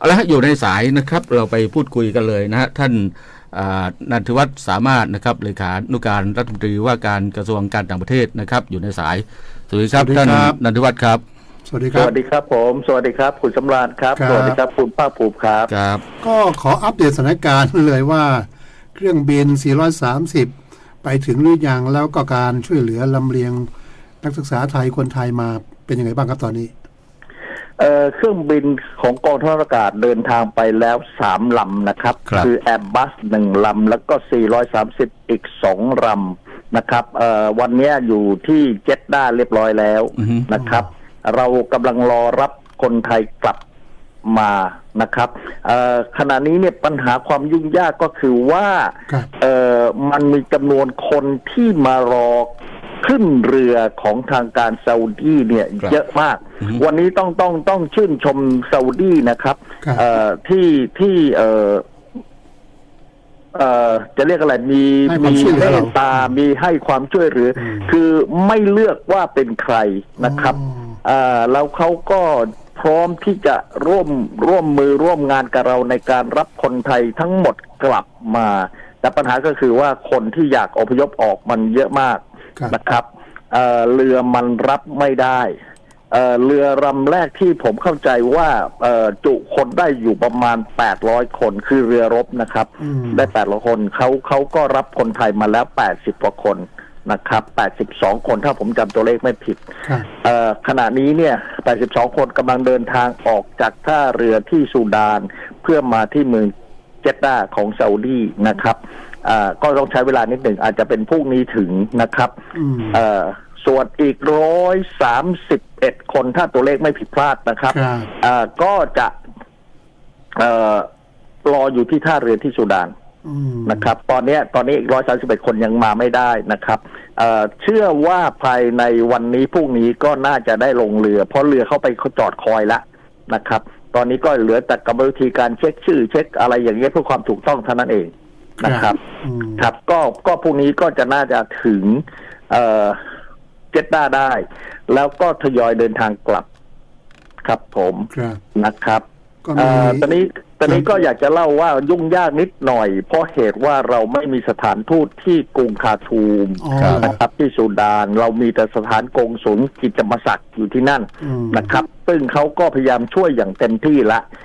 เอาละฮะอยู่ในสายนะครับเราไปพูดคุยกันเลยนะฮะท่านอ่านันทวัฒน์สามารถนะครับเลขานุการรัฐมนตรีว่าการกระทรวงการต่างประเทศนะครับ อยู่ในสายสวัสดีครับสวัสดีท่านครับนันทวัฒน์ครับ สวัสดีคสรับวัสดีครับผม สวัสดีครับคุณสำราญครับครับ สวัสดีครับคุณภาคภูมิครับครับ ก็ขออัปเดตสถานการณ์เลยว่า เครื่องบิน 430 ไปถึงหรือยังแล้วก็การช่วยเหลือลำเลียงนักศึกษาไทยคนไทยมาเป็นยังไงบ้างครับตอนนี้ เอ่อเครื่องบินของกองทัพอากาศเดินทางไปแล้วสามลำนะครับครับอแอร์บัสหนึ่งลำแล้วก็ 430 อีกสองลำนะครับเอ่อวันเนี้ยอยู่ที่เจ็ดด้าเรียบร้อยแล้วอือฮึ นะครับ เรากำลังรอรับคนไทยกลับมานะครับเอ่อขณะนี้เนี่ยปัญหาความยุ่งยากก็คือว่าครับ เอ่อมันมีจำนวนคนที่มารอ ขึ้นเรือของทางการซาอุดีเนี่ยครับเยอะมากอือฮึวันนี้ต้องต้องต้องชื่นชมซาอุดีนะครับครับเอ่อที่ที่เอ่อเอ่อจะเรียกอะไรมีให้ความมีช่วยเหลืเมอเราตตา มีให้ความช่วยเหลืออมคือไม่เลือกว่าเป็นใครนะครับอ๋อเอ่อแล้วเขาก็พร้อมที่จะร่วมร่วมมือร่วมงานกับเราในการรับคนไทยทั้งหมดกลับมา แต่ปัญหาก็คือว่าคนที่อยากอพยพออกมันเยอะมากครับ นะครับเอ่อเรือมันรับไม่ได้เอ่อเรือลำแรกที่ผมเข้าใจว่าเอ่อจุคนได้อยู่ประมาณ 800 คนคือเรือรบนะครับอืมได้ 800 คนเขาเขาก็รับคนไทยมาแล้ว 80กว่าคนนะครับ 82 คนถ้าผมจำตัวเลขไม่ผิดครับเอ่อขณะนี้เนี่ย 82 คนกำลังเดินทางออกจากท่าเรือที่ซูดาน เพื่อมาที่เมือง เจดดาของซาอุดีนะครับอ่าก็ต้องใช้เวลานิดหนึ่งอาจจะเป็นพรุ่งนี้ถึงนะครับอืมเอ่อส่วนอีกร้อยสามสิบเอ็ดคนถ้าตัวเลขไม่ผิดพลาดนะครับครับอ่าก็จะเอ่อรออยู่ที่ท่าเรือที่ซูดานอืมนะครับ ตอนเนี้ยตอนนี้อีกร้อยสาสิบเอ็ดคนยังมาไม่ได้นะครับเอ่อเชื่อว่าภายในวันนี้พรุ่งนี้ก็น่าจะได้ลงเรือ เพราะเรือเข้าไปเขาจอดคอยแล้วนะครับ ตอนนี้ก็เหลือแต่กรรมวิธีการเช็คชื่อ เช็คอะไรอย่างเงี้ยเพื่อความถูกต้องเท่านั้นเองนะครับอืมครับ ก็ก็พรุ่งนี้ก็จะน่าจะถึงเอ่อเจดด้าได้ แล้วก็ทยอยเดินทางกลับ ครับผมครับนะครับก็มีเอ่อตอนนี้ตอนนี้ครับก็อยากจะเล่าว่ายุ่งยากนิดหน่อย เพราะเหตุว่าเราไม่มีสถานทูตที่กรุงคาทูมอ๋อนะครับที่ซูดาน เรามีแต่สถานกงศุลกิจมศักดิ์อยู่ที่นั่นอืมนะครับ ซึ่งเขาก็พยายามช่วยอย่างเต็มที่ละ